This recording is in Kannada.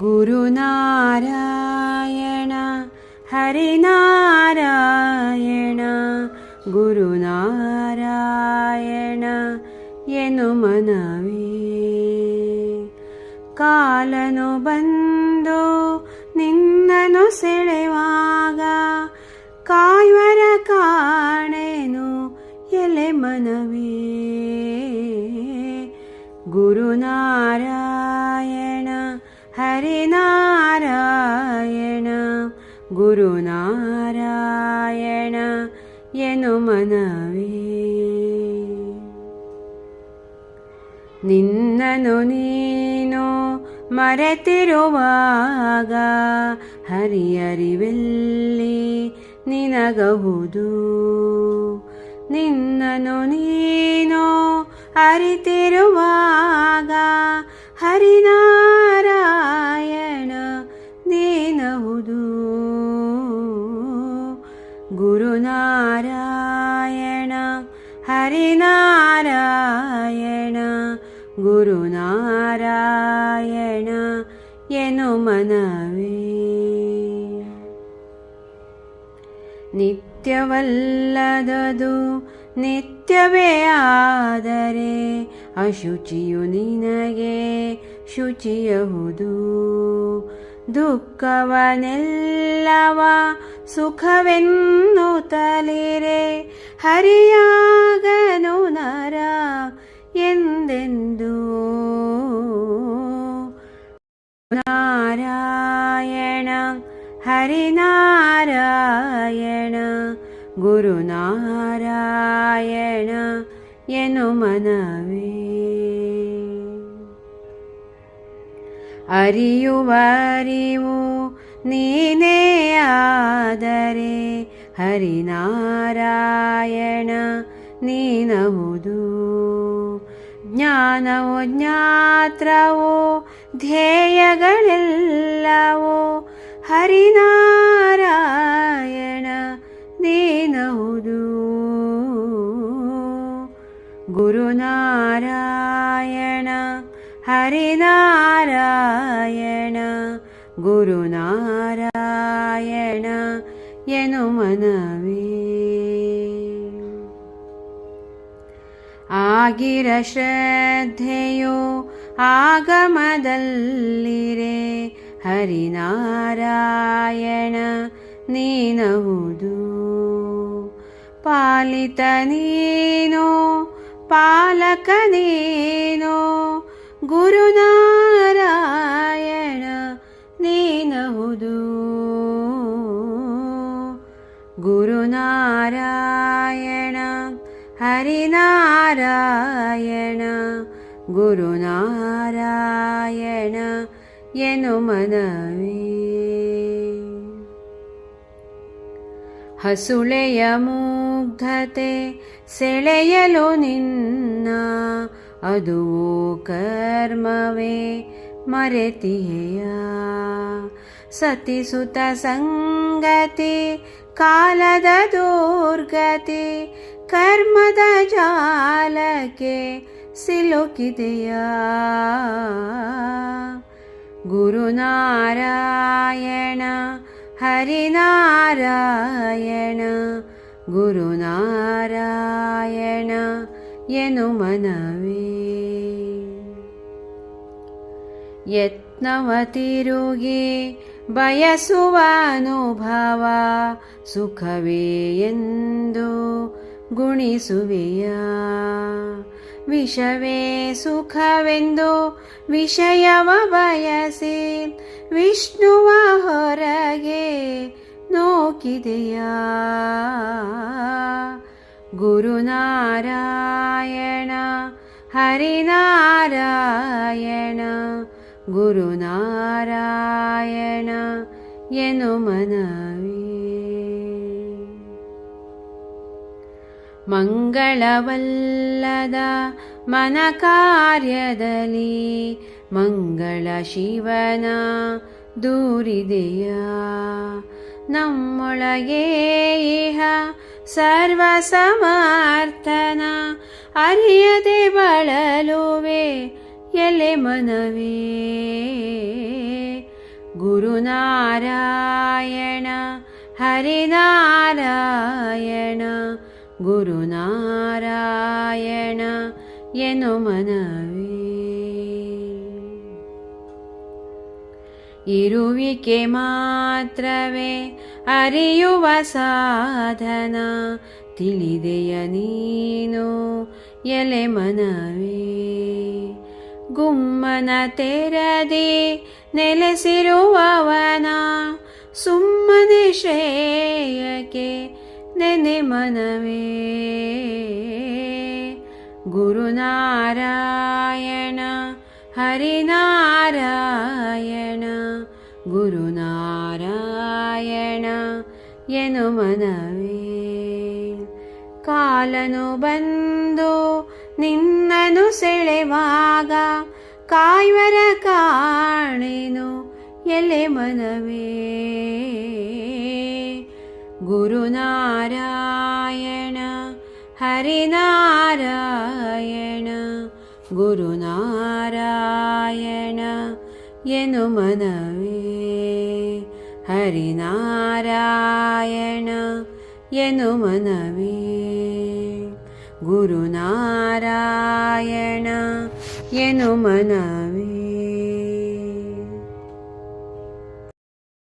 ಗುರುನಾರಾಯಣ ಹರಿನಾರಾಯಣ ಗುರುನಾರಾಯಣ ಎನು ಮನವೇ ಕಾಲನು ಬಂದು ನಿನ್ನನು ಸೆಳೆವಾಗ ಕಾಯುವರ ಕಾಣೆನು ಎಲೆ ಮನವೇ ಗುರುನಾರಾಯಣ ಹರಿನಾರಾಯಣ ಗುರುನಾರಾಯಣ ಎನು ಮನವೇ. ನಿನ್ನನು ನೀನು ಮರೆತಿರುವಾಗ ಹರಿಯರಿವೆಲ್ಲಿ ನಿನಗಬಹುದು ನಿನ್ನನು ನೀನು ಅರಿತಿರುವಾಗ ಹರಿನಾರಾಯಣ ಗುರುನಾರಾಯಣ ಎನು ಮನವೇ. ನಿತ್ಯವಲ್ಲದದು ನಿತ್ಯವೇ ಆದರೆ ಅಶುಚಿಯು ನಿನಗೆ ಶುಚಿಯಹುದು. ದುಃಖವನೆಲ್ಲವ ಸುಖವೆನ್ನುತ್ತಲಿರೆ ಹರಿಯಾಗನು ನರ. ಹರಿನಾರಾಯಣ ಗುರುನಾರಾಯಣ ಎನು ಮನವೇ ಅರಿಯುವರಿವು ನೀನೇ ಆದರೆ ಹರಿನಾರಾಯಣ ನೀನಹುದು ಜ್ಞಾನವು ಜ್ಞಾತ್ರವು ಧ್ಯೇಯಗಳೆಲ್ಲವೋ ಹರಿನಾರಾಯಣ ನೀನಹುದು ಗುರುನಾರಾಯಣ ಹರಿನಾರಾಯಣ ಗುರುನಾರಾಯಣ ಎನು ಮನವೇ ಆಗಿರ ಶ್ರದ್ಧೆಯು ಆಗಮದಲ್ಲಿರೆ ಹರಿನಾರಾಯಣ ನೀನಹುದು ಪಾಲಿತ ನೀನು ಪಾಲಕ ನೀನು ಗುರುನಾರಾಯಣ ನೀನಹುದು ಗುರುನಾರಾಯಣ ಹರಿನಾರಾಯಣ ಗುರುನಾರಾಯಣ ಎನು ಮನವೇ ಹಸುಳೆಯ ಮುಗ್ಧತೆ ಸೆಳೆಯಲು ನಿನ್ನ, ಅದು ಕರ್ಮವೇ ಮರೆತಿಯೆಯ ಸತಿಸುತ ಸಂಗತಿ, ಕಾಲದ ದುರ್ಗತಿ, ಕರ್ಮದ ಜಾಲಕ್ಕೆ ಸಿಲುಕಿದೆಯ. ಗುರುನಾರಾಯಣ, ಹರಿನಾರಾಯಣ ಗುರುನಾರಾಯಣ ಎನು ಮನವೇ. ಯತ್ನವ ತಿರುಗಿ ಬಯಸುವ ಅನುಭವ ಸುಖವೇ ಎಂದು ಗುಣಿಸುವೆಯ. ವಿಷವೇ ಸುಖವೆಂದು ವಿಷಯವ ಬಯಸಿ ವಿಷ್ಣುವ ಹೊರಗೆ ನೋಕಿದೆಯ. ಗುರುನಾರಾಯಣ ಹರಿನಾರಾಯಣ ಗುರುನಾರಾಯಣ ಎನು ಮನವಿ. ಮಂಗಳವಲ್ಲದ ಮನ ಕಾರ್ಯದಲ್ಲಿ ಮಂಗಳ ಶಿವನ ದೂರಿದೆಯ? ನಮ್ಮೊಳಗೆ ಇಹ ಸರ್ವ ಸಮರ್ಥನ ಅರಿಯದೆ ಬಳಲುವೆ ಎಲೆ ಮನವೇ ಗುರುನಾರಾಯಣ ಹರಿನಾರಾಯಣ ಗುರುನಾರಾಯಣ ಎನು ಮನವೇ ಇರುವಿಕೆ ಮಾತ್ರವೇ ಅರಿಯುವ ಸಾಧನ, ತಿಳಿದೆಯ ನೀನು ಎಲೆ ಮನವೇ. ಗುಮ್ಮನ ತೆರದಿ ನೆಲೆಸಿರುವವನ, ಸುಮ್ಮನೆ ಶ್ರೇಯಕ್ಕೆ ನೆನೆ ಮನವೇ. ಗುರುನಾರಾಯಣ, ಹರಿನಾರಾಯಣ, ಗುರುನಾರಾಯಣ. ಎನು ಮನವೇ. ಕಾಲನು ಬಂದು ನಿನ್ನನು ಸೆಳೆವಾಗ ಕಾಯ್ವರ ಕಾಣೆನು ಎಲೆ ಮನವೇ. ಗುರುನಾರಾಯಣ, ಹರಿನಾರಾಯಣ, ಗುರುನಾರಾಯಣ ಎನು ಮನವೇ. हरिनारायण यनुमनवी गुरुनारायण ये